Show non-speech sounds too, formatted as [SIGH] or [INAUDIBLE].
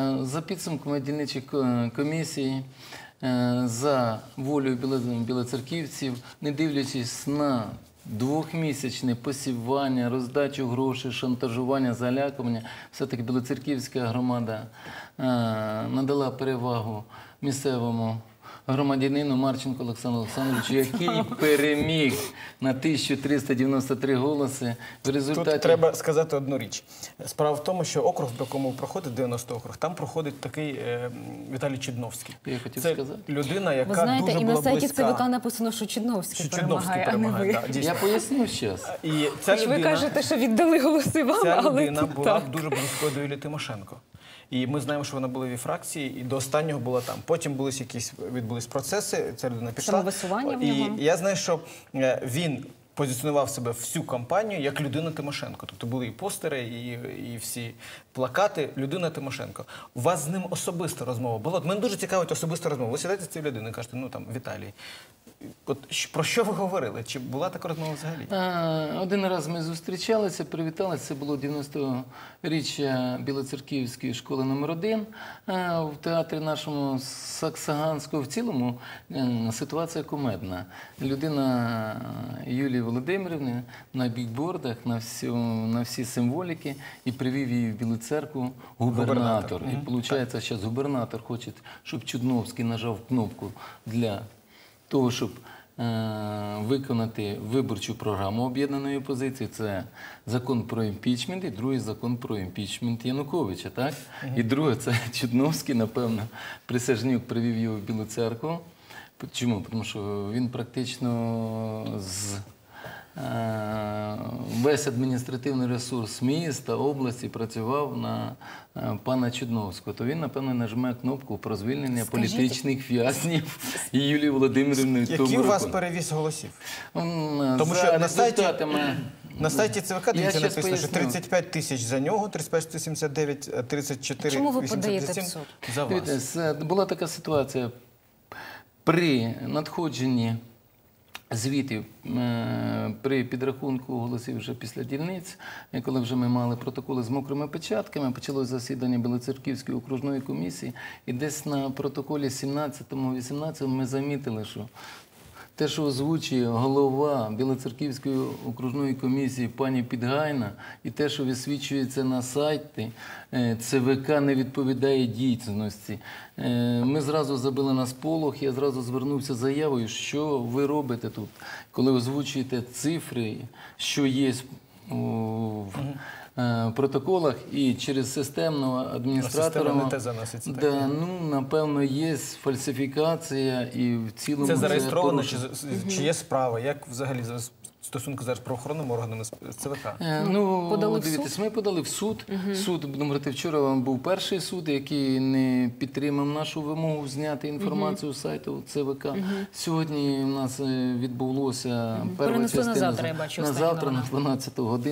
Е, За підсумками дільничої ко- комісії, е, за волею біло- білоцерківців, не дивлячись на двохмісячне посівання, роздачу грошей, шантажування, залякування, все-таки білоцерківська громада е, надала перевагу місцевому громадянину Марченко Олександру Олександровичу, який переміг на 1393 голоси. В результаті Тут треба сказати одну річ. Справа в тому, що округ, в якому проходить 90 округ, там проходить такий е, Віталій Чудновський. Я хотів Це сказати. людина, яка Ви знаєте, дуже і була на сайті близька. ЦВК написано, що Чудновський перемагає, а не ви. да, дійсно. я поясню зараз. І ця Хоч ви кажете, що віддали голоси вам, ця але людина тут була так. дуже близькою до Юлії Тимошенко. І ми знаємо, що вона була в фракції, і до останнього була там. Потім були якісь відбулись процеси. Ця людина пішла. Самовисування в і нього? я знаю, що е, він позиціонував себе всю кампанію як людина Тимошенко. Тобто були і постери, і, і всі плакати. Людина Тимошенко. У вас з ним особиста розмова була. Мене дуже цікавить особиста розмова. Ви сідаєте з цією людиною кажете, ну там Віталій. От про що ви говорили? Чи була така розмова взагалі? Е, Один раз ми зустрічалися, привіталися. Це було 90-річчя Білоцерківської школи номер 1 в театрі нашому Саксаганського. В цілому е, ситуація кумедна. Людина Юлії Володимирівни на бікбордах, на всю, на всі символіки і привів її в Білу церкву губернатор. І виходить, зараз губернатор хоче, щоб Чудновський нажав кнопку для того, щоб е, виконати виборчу програму об'єднаної опозиції. Це закон про імпічмент і другий закон про імпічмент Януковича. Так? І друге, це [LAUGHS] Чудновський, напевно, Присяжнюк привів його в Білу церкву. Чому? Тому що він практично з весь адміністративний ресурс міста, області працював на е, пана Чудновського. То він, напевно, нажме кнопку про звільнення Скажіть- політичних в'язнів Юлії Володимирівни. Який у вас перевіз голосів? Тому що на сайті- На сайті ЦВК Я дивіться написано, що 35 тисяч за нього, 35 179, 34 Чому ви подаєте 87 за вас. Дивіться, була така ситуація при надходженні звітів е, при підрахунку голосів вже після дільниць, коли вже ми мали протоколи з мокрими печатками, почалось засідання Білоцерківської окружної комісії, і десь на протоколі 17-18 ми замітили, що те, що озвучує голова Білоцерківської окружної комісії пані Підгайна, і те, що висвічується на сайті е, ЦВК, не відповідає дійсності. Е, Ми зразу забили на сполох, я зразу звернувся з заявою, що ви робите тут, коли озвучуєте цифри, що є в протоколах і через системного адміністратора. система не те заноситься, так? Да, ну, напевно, є фальсифікація і в цілому Це зареєстровано, чи, порушення. чи є справа? Як взагалі за стосунки зараз правоохоронними органами з ЦВК? Е, Ну, Подали в дивіться, суд? ми подали в суд. Суд, будемо говорити, вчора був перший суд, який не підтримав нашу вимогу зняти інформацію з сайту ЦВК. Сьогодні у нас е, відбулося перша Перенесли на частина завтра, я бачу, на завтра, на новина. 12 годину.